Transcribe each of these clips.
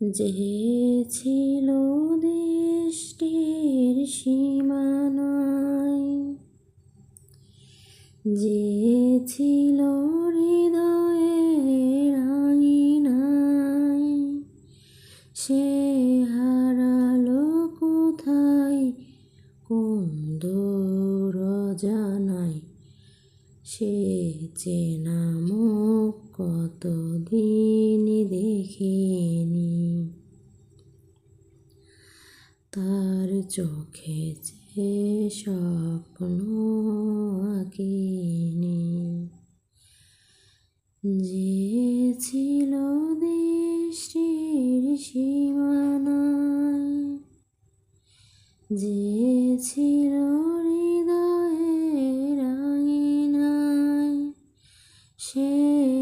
যে ছিল দৃষ্টির সীমানায়, যে ছিল হৃদয়ের সে হারালো কোথায়? কোন দূর জানাই সে চেনা মুখ কতদিন দেখিনি? তার চোখে যে স্বপ্ন আঁকিনি যে ছিল দৃষ্টির সীমানায় যে ছিল হৃদয়ের সে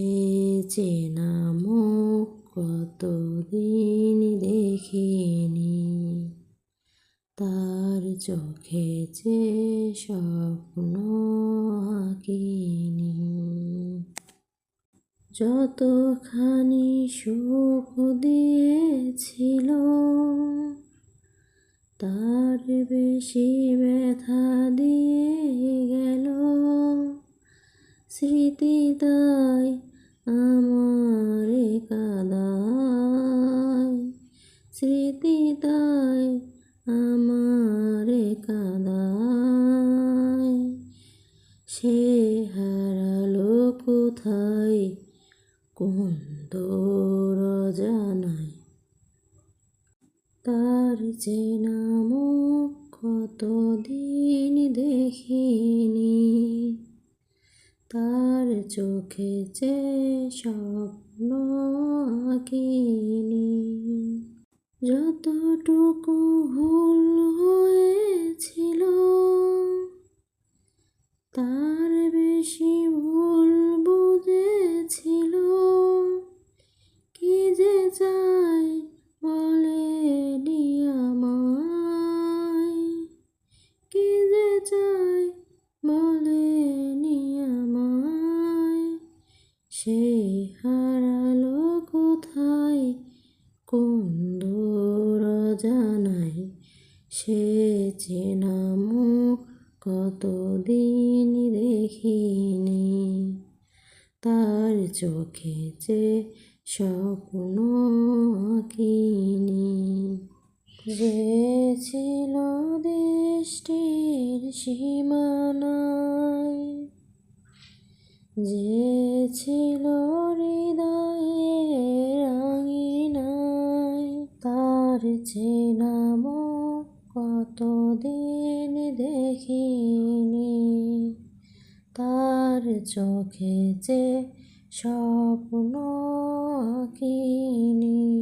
সে চেনা মুখ কতদিন দেখিনি। তার চোখে যে স্বপ্ন আঁকিনি। যতখানি সুখ দিয়েছিল, তার বেশি ব্যথা দিয়ে স্মৃতি তাই আমার কাদায়। স্মৃতি তাই আমার কাদায়। সে হারালো কোথায়? কোন দূর জানায় তার চেনা মুখ কতদিন দেখিনি। তার চোখে যে স্বপ্ন আঁকিনি যতটুকু ভুল হয়েছিল সে হারালো কোথায়? কোন দূর জানায় সে চেনা মুখ কতদিন দেখিনি। তার চোখে যে স্বপ্ন আঁকিনি। যে ছিল দৃষ্টির সীমানায় যে ছিল আঙিনায় তার চেনা মুখ কতদিন দেখিনি। তার চোখে যে স্বপ্ন আঁকিনি।